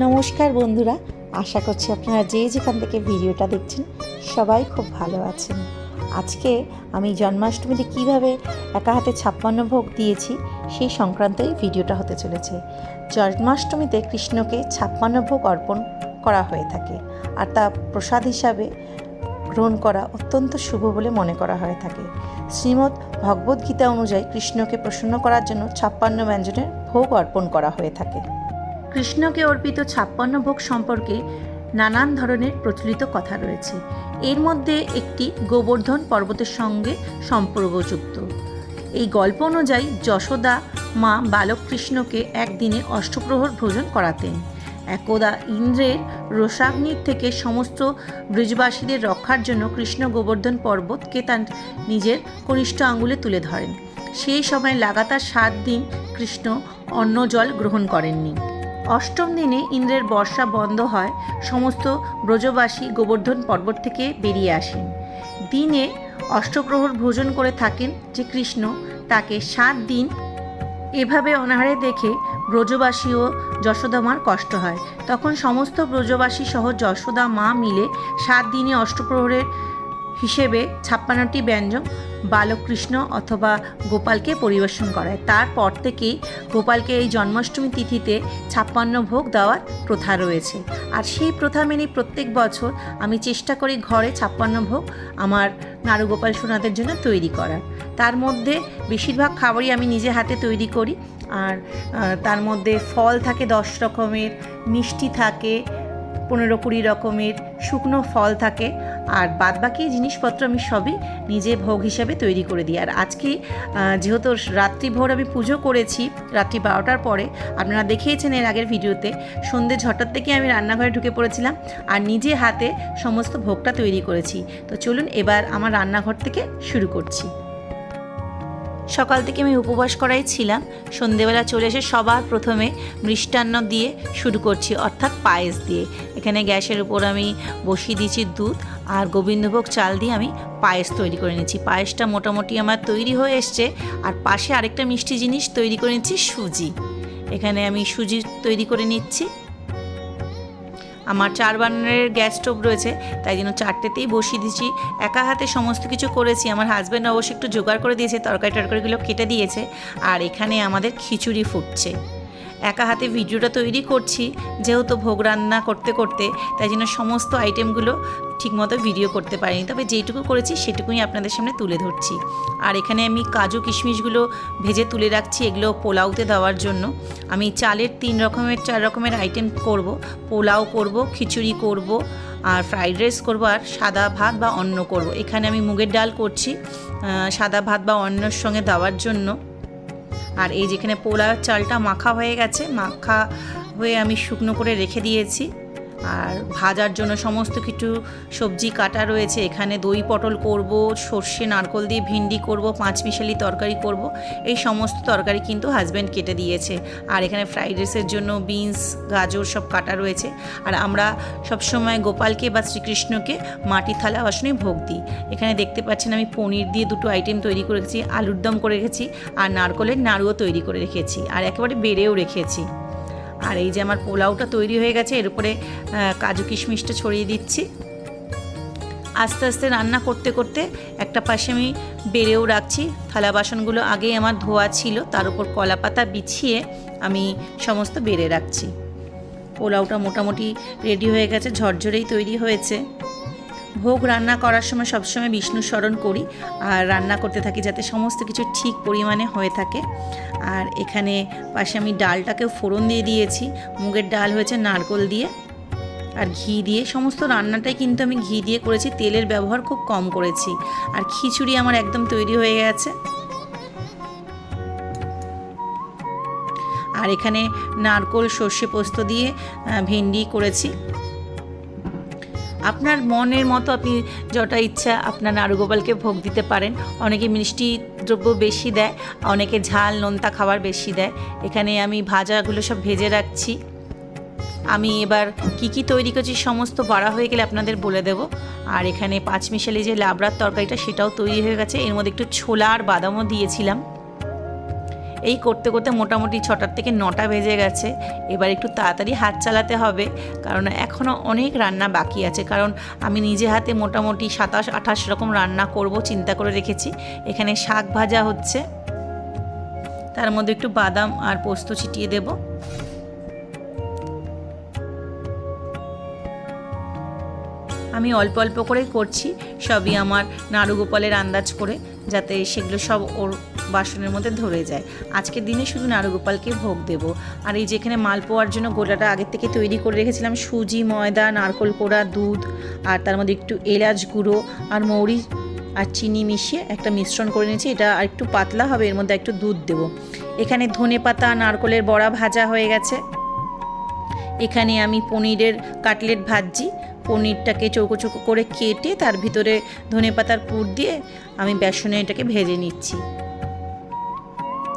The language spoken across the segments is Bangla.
নমস্কার বন্ধুরা, আশা করছি আপনারা যে যেখান থেকে ভিডিওটা দেখছেন, সবাই খুব ভালো আছেন। আজকে আমি জন্মাষ্টমীতে কীভাবে একা হাতে ছাপ্পান্ন ভোগ দিয়েছি, সেই সংক্রান্তই ভিডিওটা হতে চলেছে। জন্মাষ্টমীতে কৃষ্ণকে ছাপ্পান্ন ভোগ অর্পণ করা হয়ে থাকে আর তা প্রসাদ হিসাবে গ্রহণ করা অত্যন্ত শুভ বলে মনে করা হয়ে থাকে। শ্রীমদ্ ভগবদ্গীতা অনুযায়ী কৃষ্ণকে প্রসন্ন করার জন্য ছাপ্পান্ন ব্যঞ্জনের ভোগ অর্পণ করা হয়ে থাকে। কৃষ্ণকে অর্পিত ছাপ্পান্ন ভোগ সম্পর্কে নানান ধরনের প্রচলিত কথা রয়েছে। এর মধ্যে একটি গোবর্ধন পর্বতের সঙ্গে সম্পর্কযুক্ত। এই গল্প অনুযায়ী যশোদা মা বালক কৃষ্ণকে একদিনে অষ্টপ্রহর ভোজন করাতেন। একদা ইন্দ্রের রোষাগ্নির থেকে সমস্ত ব্রিজবাসীদের রক্ষার জন্য কৃষ্ণ গোবর্ধন পর্বতকে তার নিজের কনিষ্ঠ আঙ্গুলে তুলে ধরেন। সেই সময় লাগাতার সাত দিন কৃষ্ণ অন্ন জল গ্রহণ করেননি। অষ্টম দিনে ইন্দ্রের বর্ষা বন্ধ হয়, সমস্ত ব্রজবাসী গোবর্ধন পর্বত থেকে বেরিয়ে আসেন। দিনে অষ্টপ্রহর ভোজন করে থাকেন যে কৃষ্ণ, তাকে সাত দিন এভাবে অনাহারে দেখে ব্রজবাসী ও যশোদা মার কষ্ট হয়। তখন সমস্ত ব্রজবাসী সহ যশোদা মা মিলে সাত দিনে অষ্টপ্রহরের হিসেবে ছাপ্পান্নটি ব্যঞ্জন বালকৃষ্ণ অথবা গোপালকে পরিবেশন করায়। তারপর থেকেই গোপালকে এই জন্মাষ্টমী তিথিতে ছাপ্পান্ন ভোগ দেওয়ার প্রথা রয়েছে। আর সেই প্রথা মেনে প্রত্যেক বছর আমি চেষ্টা করি ঘরে ছাপ্পান্ন ভোগ আমার নারুগোপাল সোনাদের জন্য তৈরি করার। তার মধ্যে বেশিরভাগ খাবারই আমি নিজে হাতে তৈরি করি। আর তার মধ্যে ফল থাকে দশ রকমের, মিষ্টি থাকে পনেরো কুড়ি রকমের, শুকনো ফল থাকে। আর বাদ বাকি জিনিসপত্র আমি সবই নিজে ভোগ হিসাবে তৈরি করে দিই। আর আজকে যেহেতু রাত্রিভোর আমি পুজো করেছি, রাত্রি বারোটার পরে, আপনারা দেখিয়েছেন এর আগের ভিডিওতে, সন্ধ্যে ঝটার থেকে আমি রান্নাঘরে ঢুকে পড়েছিলাম আর নিজে হাতে সমস্ত ভোগটা তৈরি করেছি। তো চলুন এবার আমার রান্নাঘর থেকে শুরু করছি। সকাল থেকে আমি উপবাস করাই ছিলাম। সন্ধেবেলা চলে এসে সবার প্রথমে মিষ্টান্ন দিয়ে শুরু করছি, অর্থাৎ পায়েস দিয়ে। এখানে গ্যাসের উপর আমি বসিয়ে দিয়েছি দুধ আর গোবিন্দভোগ চাল দিয়ে আমি পায়েস তৈরি করে নিচ্ছি। পায়েসটা মোটামুটি আমার তৈরি হয়ে এসছে আর পাশে আরেকটা মিষ্টি জিনিস তৈরি করে নিচ্ছি সুজি। এখানে আমি সুজি তৈরি করে নিচ্ছি। আমার চার বার্নারের গ্যাস স্টোভ রয়েছে, তাই জন্য চারটেতেই বসিয়ে দিয়েছি। একা হাতে সমস্ত কিছু করেছি, আমার হাজব্যান্ড অবশ্যই একটু জোগাড় করে দিয়েছে তরকারি টরকারিগুলো কেটে দিয়েছে, আর এখানে আমাদের খিচুড়ি ফুটছে। একা হাতে ভিডিওটা তৈরি করছি, যেহেতু ভোগ রান্না করতে করতে, তাই জন্য সমস্ত আইটেমগুলো ঠিকমতো ভিডিও করতে পারিনি। তবে যেটুকু করেছি, সেটুকুই আপনাদের সামনে তুলে ধরছি। আর এখানে আমি কাজু কিশমিশগুলো ভেজে তুলে রাখছি, এগুলো পোলাওতে দেওয়ার জন্য। আমি চালের তিন রকমের, চার রকমের আইটেম করব। পোলাও করব, খিচুড়ি করব, আর ফ্রাইড রাইস করব, আর সাদা ভাত বা অন্ন করব। এখানে আমি মুগের ডাল করছি সাদা ভাত বা অন্নর সঙ্গে দেওয়ার জন্য। আর এই যেখানে পোলা চালটা মাখা হয়ে গেছে, মাখা হয়ে আমি শুকনো করে রেখে দিয়েছি। আর ভাজার জন্য সমস্ত কিছু, সবজি কাটা রয়েছে। এখানে দই পটল করব, সর্ষে, নারকল দিয়ে ভিন্ডি করব, পাঁচ মিশালি তরকারি করব। এই সমস্ত তরকারি কিন্তু হাজব্যান্ড কেটে দিয়েছে। আর এখানে ফ্রাইড রাইসের জন্য বিনস গাজর সব কাটা রয়েছে। আর আমরা সবসময় গোপালকে বা শ্রীকৃষ্ণকে মাটি থালা বাসনে ভোগ দিই। এখানে দেখতে পাচ্ছেন আমি পনির দিয়ে দুটো আইটেম তৈরি করে রেখেছি আলুর দম করে রেখেছি, আর নারকলের নাড়ুও তৈরি করে রেখেছি। আর একেবারে বেড়েও রেখেছি। আর এই যে আমার পোলাওটা তৈরি হয়ে গেছে, এর উপরে কাজু কিশমিশটা ছড়িয়ে দিচ্ছি। আস্তে আস্তে রান্না করতে করতে একটা পাশে আমি বেড়েও রাখছি। থালা বাসনগুলো আগেই আমার ধোয়া ছিল, তার উপর কলা পাতা বিছিয়ে আমি সমস্ত বেড়ে রাখছি। পোলাওটা মোটামুটি রেডি হয়ে গেছে, ঝরঝরেই তৈরি হয়েছে। ভোগ রান্না করার সময় সবসময় বিষ্ণু স্মরণ করি আর রান্না করতে থাকি যাতে সমস্ত কিছু ঠিক পরিমাণে হয়ে থাকে। আর এখানে পাশে আমি ডালটাকেও ফোড়ন দিয়ে দিয়েছি। মুগের ডাল হয়েছে নারকল দিয়ে আর ঘি দিয়ে। সমস্ত রান্নাটাই কিন্তু আমি ঘি দিয়ে করেছি। তেলের ব্যবহার খুব কম করেছি। আর খিচুড়ি আমার একদম তৈরি হয়ে গেছে। আর এখানে নারকোল সর্ষে পোস্ত দিয়ে ভেন্ডি করেছি। আপনার মনের মতো আপনি যটা ইচ্ছা আপনার নারুগোপালকে ভোগ দিতে পারেন। অনেকে মিষ্টি দ্রব্য বেশি দেয়, অনেকে ঝাল, নোনতা খাবার বেশি দেয়। এখানে আমি ভাজাগুলো সব ভেজে রাখছি। আমি এবার কি কি তৈরি করছি সমস্ত বাড়া হয়ে গেলে আপনাদের বলে দেব। আর এখানে পাঁচমিশালি যে লাবড়ার তরকারিটা সেটাও তৈরি হয়ে গেছে। এর মধ্যে একটু ছোলা আর বাদামও দিয়েছিলাম। এই করতে করতে মোটামুটি ছটার থেকে নটা বেজে গেছে। এবার একটু তাড়াতাড়ি হাত চালাতে হবে, কারণ এখনও অনেক রান্না বাকি আছে। কারণ আমি নিজে হাতে মোটামুটি সাতাশ, আঠাশ রকম রান্না করব চিন্তা করে রেখেছি। এখানে শাক ভাজা হচ্ছে। তার মধ্যে একটু বাদাম আর পোস্ত ছিটিয়ে দেবো। আমি অল্প অল্প করেই করছি, সবই আমার নাড়ু গোপালের আন্দাজ করে যাতে সেগুলো সব ওর বাসনের মধ্যে ধরে যায়। আজকের দিনে শুধু নাড়ু গোপালকে ভোগ দেব। আর এই যেখানে মালপোয়ার জন্য গোলাটা আগের থেকে তৈরি করে রেখেছিলাম, সুজি, ময়দা, নারকোল কোড়া, দুধ, আর তার মধ্যে একটু এলাচ গুঁড়ো আর মৌরি আর চিনি মিশিয়ে একটা মিশ্রণ করে নিয়েছি। এটা আর একটু পাতলা হবে, এর মধ্যে একটু দুধ দেবো। এখানে ধনে পাতা, নারকোলের বড়া ভাজা হয়ে গেছে। এখানে আমি পনিরের কাটলেট ভাজছি। পনিরটাকে চৌকো চৌকো করে কেটে তার ভিতরে ধনে পাতার পুর দিয়ে আমি বেসনে এটাকে ভেজে নিচ্ছি।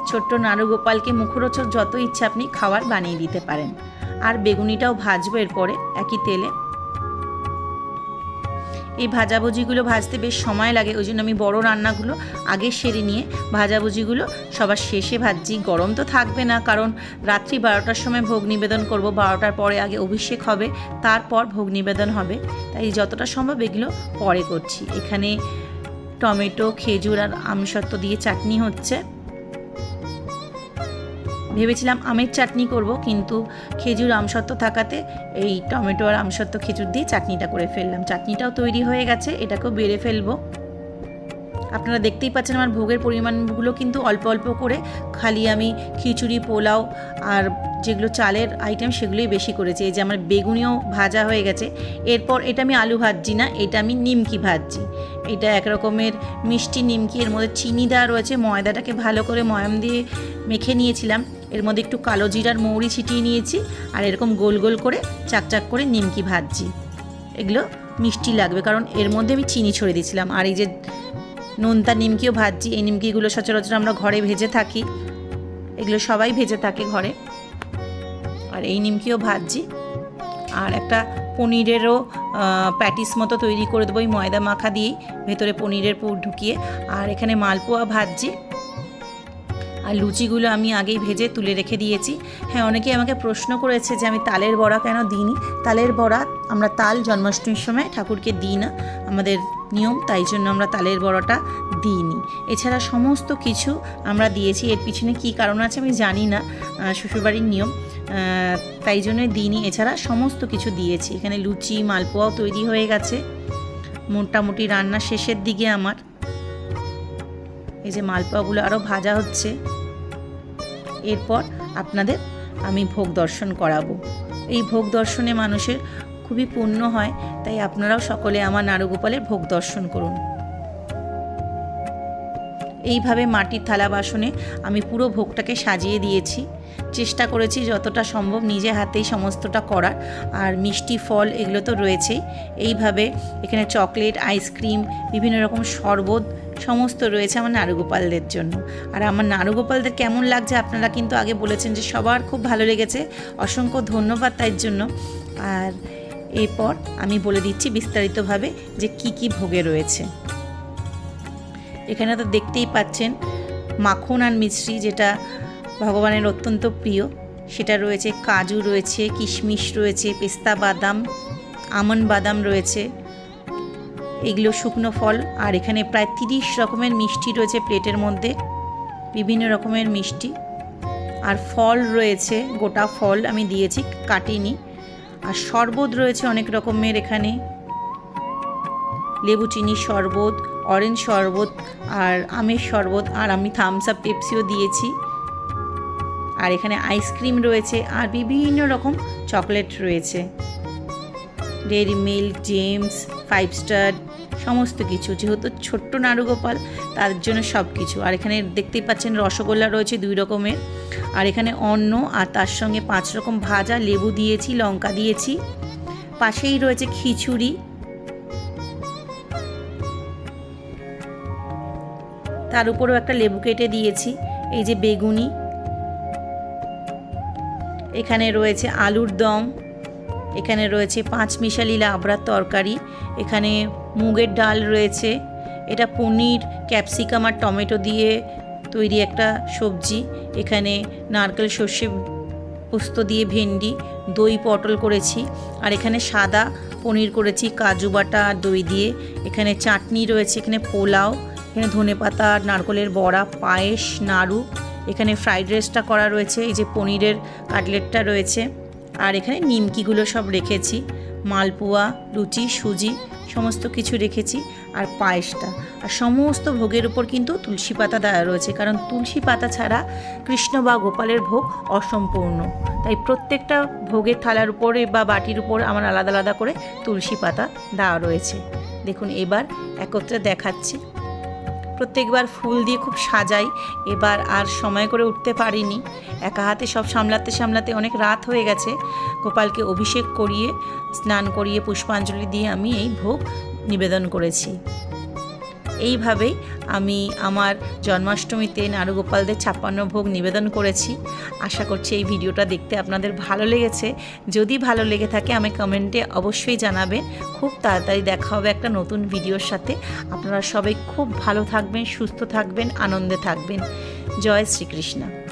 ছোট্ট নারুগোপালকে মুখরোচক যত ইচ্ছা আপনি খাবার বানিয়ে দিতে পারেন। আর বেগুনিটাও ভাজবো এরপরে একই তেলে। এই ভাজাভুজিগুলো ভাজতে বেশ সময় লাগে, ওই জন্য আমি বড় রান্নাগুলো আগে সেরে নিয়ে ভাজাভুজিগুলো সবার শেষে ভাজছি। গরম তো থাকবে না, কারণ রাত্রি বারোটার সময় ভোগ নিবেদন করব, বারোটার পরে আগে অভিষেক হবে, তারপর ভোগ নিবেদন হবে। তাই যতটা সম্ভব এগুলো পরে করছি। এখানে টমেটো, খেজুর আর আমসত্ব দিয়ে চাটনি হচ্ছে। ভেবেছিলাম আমের চাটনি করব, কিন্তু খেজুর আমসত্ব থাকাতে এই টমেটো আর আমসত্ব খেজুর দিয়ে চাটনিটা করে ফেললাম। চাটনিটাও তৈরি হয়ে গেছে, এটাকেও বেড়ে ফেলব। আপনারা দেখতেই পাচ্ছেন আমার ভোগের পরিমাণগুলো কিন্তু অল্প অল্প করে। খালি আমি খিচুড়ি, পোলাও আর যেগুলো চালের আইটেম সেগুলোই বেশি করেছি। এই যে আমার বেগুনিও ভাজা হয়ে গেছে। এরপর এটা আমি আলু ভাজছি না, এটা আমি নিমকি ভাজছি। এটা এক রকমের মিষ্টি নিমকি, এর মধ্যে চিনি দেওয়া রয়েছে। ময়দাটাকে ভালো করে ময়াম দিয়ে মেখে নিয়েছিলাম। এর মধ্যে একটু কালো জিরার মৌরি ছিটিয়ে নিয়েছি আর এরকম গোল গোল করে চাকচাক করে নিমকি ভাজছি। এগুলো মিষ্টি লাগবে কারণ এর মধ্যে আমি চিনি ছড়িয়ে দিয়েছিলাম। আর এই যে নোনতা নিমকিও ভাজছি, এই নিমকিগুলো সচরাচর আমরা ঘরে ভেজে থাকি। এগুলো সবাই ভেজে থাকে ঘরে। আর এই নিমকিও ভাজছি। আর একটা পনিরেরও প্যাটিস মতো তৈরি করে দেবো ওই ময়দা মাখা দিয়েই। ভেতরে পনিরের পুর ঢুকিয়ে। আর এখানে মালপোয়া ভাজছি। আর লুচিগুলো আমি আগেই ভেজে তুলে রেখে দিয়েছি। হ্যাঁ অনেকেই আমাকে প্রশ্ন করেছে যে আমি তালের বড়া কেন দিইনি? তালের বড়া আমরা তাল জন্মাষ্টমীর সময় ঠাকুরকে দিই না, আমাদের নিয়ম, তাই জন্য আমরা তালের বড়াটা দিইনি। এছাড়া সমস্ত কিছু আমরা দিয়েছি। এর পিছনে কী কারণ আছে আমি জানি না শ্বশুরবাড়ির নিয়ম তাই জন্য দিইনি। এছাড়া সমস্ত কিছু দিয়েছি। এখানে লুচি, মালপোয়াও তৈরি হয়ে গেছে। মোটামুটি রান্না শেষের দিকে আমার। এই যে মালপোয়াগুলো আরও ভাজা হচ্ছে। এরপর আপনাদের আমি ভোগ দর্শন করাবো। এই ভোগ দর্শনে মানুষের খুবই পুণ্য হয়, তাই আপনারাও সকলে আমার নারুগোপালের ভোগ দর্শন করুন। এইভাবে মাটির থালা বাসনে আমি পুরো ভোগটাকে সাজিয়ে দিয়েছি। চেষ্টা করেছি যতটা সম্ভব নিজে হাতেই সমস্তটা করার, আর মিষ্টি ফল এগুলো তো রয়েছেই। এইভাবে এখানে চকলেট, আইসক্রিম, বিভিন্ন রকম শরবত সমস্ত রয়েছে আমার নারুগোপালদের জন্য। আর আমার নারুগোপালদের কেমন লাগছে আপনারা কিন্তু আগে বলেছেন যে সবার খুব ভালো লেগেছে। অসংখ্য ধন্যবাদ তাই জন্য। আর এরপর আমি বলে দিচ্ছি বিস্তারিতভাবে যে কি কি ভোগে রয়েছে। এখানে তো দেখতেই পাচ্ছেন মাখন আর মিশ্রি যেটা ভগবানের অত্যন্ত প্রিয়। সেটা রয়েছে, কাজু রয়েছে, কিশমিশ রয়েছে, পেস্তা বাদাম, আমন বাদাম রয়েছে। এগুলো শুকনো ফল, আর এখানে প্রায় তিরিশ রকমের মিষ্টি রয়েছে প্লেটের মধ্যে। বিভিন্ন রকমের মিষ্টি। আর ফল রয়েছে, গোটা ফল আমি দিয়েছি, কাটিনি। আর শরবত রয়েছে অনেক রকমের এখানে। লেবু চিনির শরবত, অরেঞ্জ শরবত, আর আমের শরবত, আর আমি থামস আপ পেপসিও দিয়েছি। আর এখানে আইসক্রিম রয়েছে, আর বিভিন্ন রকম চকলেট রয়েছে। Dairy Milk Gems Five Star সমস্ত কিছু। যেহেতু ছোট্ট নাড়ুগোপাল তার জন্য সব কিছু আর এখানে দেখতেই পাচ্ছেন রসগোল্লা রয়েছে দুই রকমের। আর এখানে অন্ন, আর তার সঙ্গে পাঁচ রকম ভাজা, লেবু দিয়েছি, লঙ্কা দিয়েছি। পাশেই রয়েছে খিচুড়ি। তার উপরেও একটা লেবু কেটে দিয়েছি, এই যে বেগুনি। এখানে রয়েছে আলুর দম। এখানে রয়েছে পাঁচ মিশালি লাবড়ার তরকারি, এখানে মুগের ডাল রয়েছে, এটা পনির, ক্যাপসিকাম আর টমেটো দিয়ে তৈরি একটা সবজি, এখানে নারকেল, সর্ষে পোস্ত দিয়ে ভেন্ডি, দই পটল করেছি, আর এখানে সাদা পনির করেছি, কাজু বাটা আর দই দিয়ে, এখানে চাটনি রয়েছে, এখানে পোলাও, এখানে ধনেপাতা আর নারকলের বড়া, পায়েস, নাড়ু, এখানে ফ্রাইড রাইসটা করা রয়েছে, এই যে পনিরের কাটলেটটা রয়েছে। আর এখানে নিমকিগুলো সব রেখেছি। মালপোয়া, লুচি, সুজি সমস্ত কিছু রেখেছি আর পায়েসটা। আর সমস্ত ভোগের উপর কিন্তু তুলসী পাতা দেওয়া রয়েছে, কারণ তুলসী পাতা ছাড়া কৃষ্ণ বা গোপালের ভোগ অসম্পূর্ণ। তাই প্রত্যেকটা ভোগের থালার উপরে বা বাটির উপর আমার আলাদা আলাদা করে তুলসী পাতা দেওয়া রয়েছে। দেখুন, এবার একত্রে দেখাচ্ছি। প্রত্যেকবার ফুল দিয়ে খুব সাজাই। এবার আর সময় করে উঠতে পারিনি। একা হাতে সব সামলাতে সামলাতে অনেক রাত হয়ে গেছে। গোপালকে অভিষেক করিয়ে, স্নান করিয়ে পুষ্পাঞ্জলি দিয়ে আমি এই ভোগ নিবেদন করেছি। এইভাবেই আমি আমার জন্মাষ্টমীতে নারুগোপালদের ছাপ্পান্ন ভোগ নিবেদন করেছি। আশা করছি এই ভিডিওটা দেখতে আপনাদের ভালো লেগেছে। যদি ভালো লেগে থাকে আমি কমেন্টে অবশ্যই জানাবেন। খুব তাড়াতাড়ি দেখা হবে একটা নতুন ভিডিওর সাথে। আপনারা সবাই খুব ভালো থাকবেন, সুস্থ থাকবেন, আনন্দে থাকবেন। জয় শ্রীকৃষ্ণ।